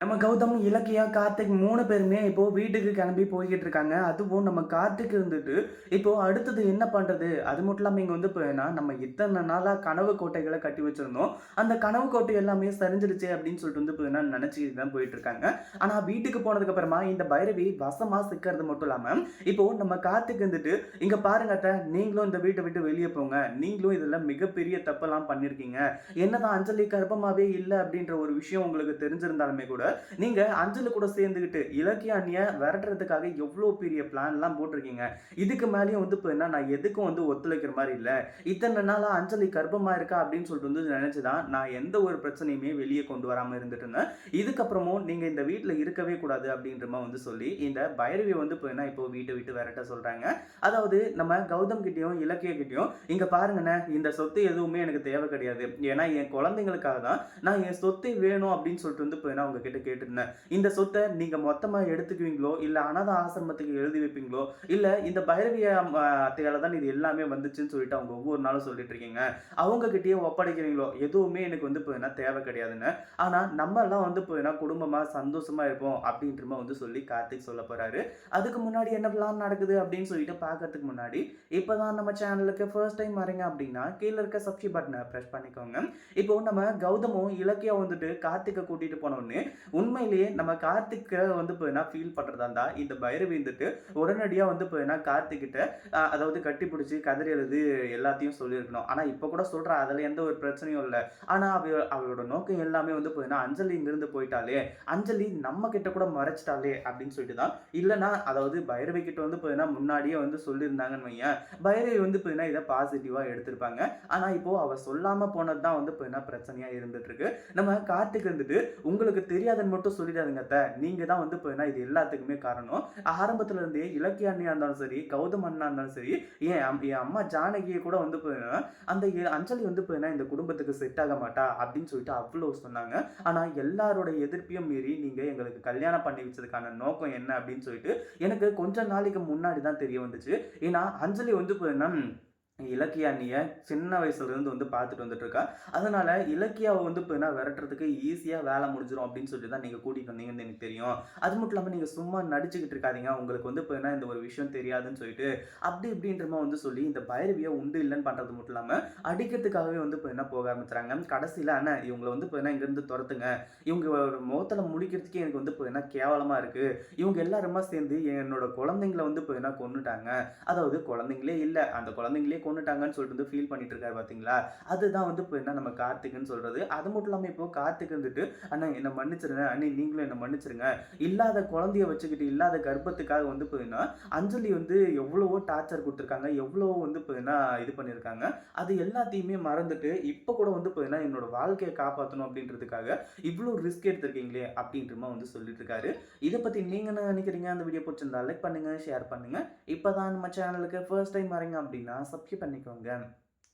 நம்ம கௌதம் இலக்கியா கார்த்திக் மூணு பேருமே இப்போ வீட்டுக்கு கிளம்பி போய்கிட்டு இருக்காங்க அதுவும் நம்ம கார்த்திக் இருந்துட்டு இப்போ அடுத்தது என்ன பண்றது? அது மட்டும் இல்லாமல் இங்கே வந்து போயினா நம்ம இத்தனை நாளாக கனவு கோட்டைகளை கட்டி வச்சிருந்தோம். அந்த கனவு கோட்டை எல்லாமே சரிஞ்சிருச்சு அப்படின்னு சொல்லிட்டு வந்து போயினா நினச்சிக்கிட்டு தான் போயிட்டு இருக்காங்க ஆனால் வீட்டுக்கு போனதுக்கு அப்புறமா இந்த பைரவி வசமாக சிக்கிறது மட்டும் இல்லாமல் இப்போ நம்ம கார்த்திக் இருந்துட்டு இங்கே பாருங்க அத்தை நீங்களும் இந்த வீட்டை விட்டு வெளியே போங்க. நீங்களும் இதில் மிகப்பெரிய தப்பெல்லாம் பண்ணியிருக்கீங்க என்னதான் அஞ்சலி கர்ப்பமாவே இல்லை அப்படின்ற ஒரு விஷயம் உங்களுக்கு தெரிஞ்சிருந்தாலுமே கூட நீங்க அஞ்சல் கூட சேர்ந்துக்கிட்டு இலக்கிய அண்ணியை விரட்டுறதுக்காக எவ்வளோ பெரிய பிளான்லாம் போட்டிருக்கீங்க? இதுக்கு மேலேயும் வந்து இப்போ என்ன நான் எதுக்கும் வந்து ஒத்துழைக்கிற மாதிரி இல்லை. இத்தனை நாளாக அஞ்சலி கர்ப்பமாக இருக்கா அப்படின்னு சொல்லிட்டு வந்து நினைச்சுதான் நான் எந்த ஒரு பிரச்சனையுமே வெளியே கொண்டு வராமல் இருந்துட்டு இருந்தேன். இதுக்கப்புறமும் நீங்கள் இந்த வீட்டில் இருக்கவே கூடாது அப்படின்ற மாதிரி வந்து சொல்லி இந்த பைரவி வந்து இப்போ என்ன இப்போ வீட்டை விட்டு விரட்ட சொல்கிறாங்க அதாவது நம்ம கௌதம் கிட்டேயும் இலக்கிய கிட்டேயும் இங்கே பாருங்கண்ணே இந்த சொத்து எதுவுமே எனக்கு தேவை கிடையாது. ஏன்னா என் குழந்தைங்களுக்காக தான் நான் என் சொத்தை வேணும் அப்படின்னு சொல்லிட்டு வந்து இப்போ நான் உங்ககிட்ட கேட்டிருந்தேன். இந்த சொத்தை நீங்க மொத்தமா எடுத்துக்குவீங்களோ இல்ல அனாத ஆசிரமத்துக்கு எழுதி வைப்பீங்களோ இல்ல இந்த பைரவிய அத்தையால் தான் இது எல்லாமே வந்துச்சுன்னு சொல்லிட்டு அவங்க ஒவ்வொரு நாளும் சொல்லிட்டு இருக்கீங்க. அவங்க கிட்டயே ஒப்படைக்கிறீங்களோ எதுவுமே எனக்கு வந்து இப்போ என்ன தேவை கிடையாதுன்னு. ஆனா நம்ம எல்லாம் வந்து இப்போ என்ன குடும்பமா சந்தோஷமா இருப்போம் அப்படின்ற வந்து சொல்லி கார்த்திக் சொல்ல போறாரு. அதுக்கு முன்னாடி என்ன பிளான் நடக்குது அப்படின்னு சொல்லிட்டு பார்க்கறதுக்கு முன்னாடி இப்போதான் நம்ம சேனலுக்கு ஃபர்ஸ்ட் டைம் வரீங்க அப்படின்னா கீழே இருக்க சப்ஸ்கிரைப் பட்டனை ப்ரெஸ் பண்ணிக்கோங்க. இப்போ நம்ம கௌதமும் இலக்கியா வந்துட்டு கார்த்திகை கூட்டிட்டு போன உண்மையிலேயே நம்ம கார்த்திக்கை வந்து இப்போ என்ன ஃபீல் பண்ணுறதா இருந்தால் இந்த பைரவி வந்துட்டு உடனடியாக வந்து இப்போ என்ன கார்த்திக்கிட்ட அதாவது கட்டி பிடிச்சி கதறி எழுது எல்லாத்தையும் சொல்லியிருக்கணும். ஆனால் இப்போ கூட சொல்கிற அதில் எந்த ஒரு பிரச்சனையும் இல்லை. ஆனால் அவ அவளோட நோக்கம் எல்லாமே வந்து இப்போ அஞ்சலி இங்கிருந்து போயிட்டாலே அஞ்சலி நம்ம கிட்ட கூட மறைச்சிட்டாலே அப்படின்னு சொல்லிட்டு தான். இல்லைன்னா அதாவது பைரவி கிட்ட வந்து போயினா முன்னாடியே வந்து சொல்லியிருந்தாங்கன்னு வையேன் பைரவி வந்து இப்போ என்ன இதை பாசிட்டிவாக எடுத்திருப்பாங்க. ஆனால் இப்போ அவள் சொல்லாமல் போனது தான் வந்து இப்போ என்ன இருந்துட்டு இருக்கு. நம்ம கார்த்திக் இருந்துட்டு உங்களுக்கு தெரியாத தெரியாதுன்னு மட்டும் சொல்லிடாதுங்க அத்தை. நீங்க தான் வந்து இப்போ என்ன இது எல்லாத்துக்குமே காரணம். ஆரம்பத்துல இருந்தே இலக்கிய அண்ணியா இருந்தாலும் சரி கௌதம் அண்ணா இருந்தாலும் சரி என் என் அம்மா ஜானகியை கூட வந்து போயினா அந்த அஞ்சலி வந்து போயினா இந்த குடும்பத்துக்கு செட் ஆக மாட்டா அப்படின்னு சொல்லிட்டு அவ்வளோ சொன்னாங்க. ஆனா எல்லாரோட எதிர்ப்பையும் மீறி நீங்க எங்களுக்கு கல்யாணம் பண்ணி வச்சதுக்கான நோக்கம் என்ன அப்படின்னு சொல்லிட்டு எனக்கு கொஞ்ச நாளைக்கு முன்னாடி தான் தெரிய வந்துச்சு. ஏன்னா அஞ்சலி வந்து போயினா இலக்கிய அண்ணியை சின்ன வயசுலேருந்து வந்து பார்த்துட்டு வந்துட்டுருக்கா. அதனால் அதனால இலக்கியாவை வந்து இப்போ என்ன விரட்டுறதுக்கு ஈஸியாக வேலை முடிஞ்சிடும் அப்படின்னு சொல்லி தான் நீங்கள் கூட்டிகிட்டு வந்தீங்கன்னு எனக்கு தெரியும். அது மட்டும் இல்லாமல் நீங்கள் சும்மா நடிச்சுக்கிட்டு இருக்காதீங்க. உங்களுக்கு வந்து இப்போ என்ன இந்த ஒரு விஷயம் தெரியாதுன்னு சொல்லிட்டு அப்படி இப்படின்றமா வந்து சொல்லி இந்த பைரவியை உண்டு இல்லைன்னு பண்ணுறது மட்டும் இல்லாமல் அடிக்கிறதுக்காகவே வந்து இப்போ என்ன போக ஆரம்பிச்சுறாங்க. கடைசியில் அண்ணா இவங்களை வந்து இப்போ என்ன இங்கேருந்து துரத்துங்க. இவங்க ஒரு முகத்தில் முடிக்கிறதுக்கே எனக்கு வந்து இப்போ என்ன கேவலமாக இருக்குது இவங்க எல்லாருமா சேர்ந்து என்னோட குழந்தைங்கள வந்து இப்போ என்ன கொண்டுட்டாங்க அதாவது குழந்தைங்களே இல்லை. அந்த குழந்தைங்களே கொண்டுட்டாங்கன்னு சொல்லிட்டு வந்து ஃபீல் பண்ணிட்டு இருக்காரு பார்த்தீங்களா அதுதான் வந்து இப்போ என்ன நம்ம கார்த்திக்னு சொல்றது. அது மட்டும் இல்லாமல் இப்போ கார்த்திக் வந்துட்டு அண்ணா என்னை மன்னிச்சிருங்க. அண்ணே நீங்களும் என்னை மன்னிச்சிருங்க. இல்லாத குழந்தைய வச்சுக்கிட்டு இல்லாத கர்ப்பத்துக்காக வந்து இப்போ அஞ்சலி வந்து எவ்வளவோ டார்ச்சர் கொடுத்துருக்காங்க. எவ்வளவோ வந்து இப்போ என்ன இது பண்ணியிருக்காங்க அது எல்லாத்தையுமே மறந்துட்டு இப்போ கூட வந்து இப்போ என்னோட வாழ்க்கையை காப்பாற்றணும் அப்படின்றதுக்காக இவ்வளோ ரிஸ்க் எடுத்திருக்கீங்களே அப்படின்றமா வந்து சொல்லிட்டு இருக்காரு இதை பற்றி நீங்கள் என்ன நினைக்கிறீங்க? அந்த வீடியோ பிடிச்சிருந்தா லைக் பண்ணுங்க ஷேர் பண்ணுங்க. இப்போ தான் நம்ம சேனலுக்கு ஃபர்ஸ்ட் டைம் வரீங்க அப்படின்னா சப்ஸ்கிரைப் பண்ணிக்கோங்க.